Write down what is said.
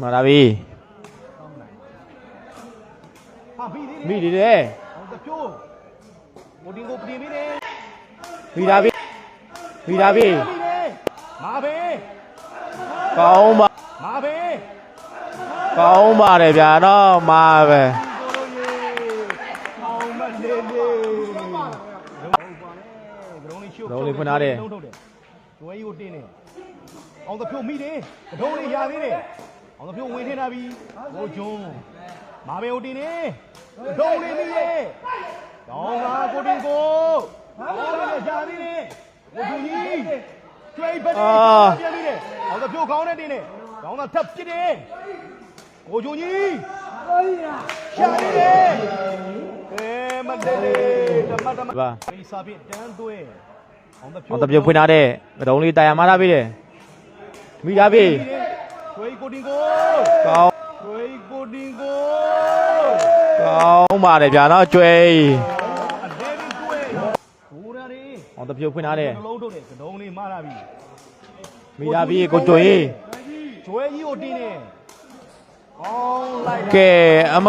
မှန်လားပြီဟာပြီးသေးတယ်မိတယ်တဲ့ဟောတဖြိုးကိုတင်ကိုပြင်ပြီးတယ်မိတာပြီမိတာပြီပြီးတယ်မာပဲကောင်းပါမာပဲကောင်းပါတယ်ဗျာနော်မာပဲကိုလိုရေအောင်မလေးလေးဟုတ်ပါလေဂရုံးလေးရှုပ်လုံးထုတ်တယ်ကျွဲကြီးကိုတင်းတယ်အောင်တဖြိုးမိတယ်ကတုံးလေးရသေးတယ်အော င်တဖြိုးဝင်ထင်းလာပြီဟိုဂျွန်းမာပဲကိုတင်းတယ်ကတုံးလေးမိရဲ့ကောင်းပါကိုတင်ကိုကောင်းတယ်ရသေးတယ်ဟိုဂျွန်းကြီးကျွဲဘက်ပြန်ပြီးတယ်အောင်တဖြိုးကောင်းတဲ့တင်းတယ်ကောင်းတာထပ်ပစ်တယ်ကိုဂျွန်းကြီးရှာနေတယ်အဲမတလေးဓမ္မဓမ္မပါမိစာပြတန်းသွဲအောင်တဖြိုးအောင်တပြုတ်ဖွင့်ထားတဲ့ကတုံးလေးတာယာမထားပြီတယ်မိတာပြီ ကျွေးကိုတင်ကိုကောင်းကျွေးကိုတင်ကိုကောင်းပါတယ်ဗျာနော်ကျွဲအလဲပြီးကျွေးဘူရာရီအောင်တပြုတ်ဖွင့်ထားတဲ့နှလုံးထုတ်တယ်ကတုံးလေးမလာပြီမိတာပြီကိုကျွဲကျွေးကြီးကိုတင်းနေကောင်းလိုက်ကဲအမ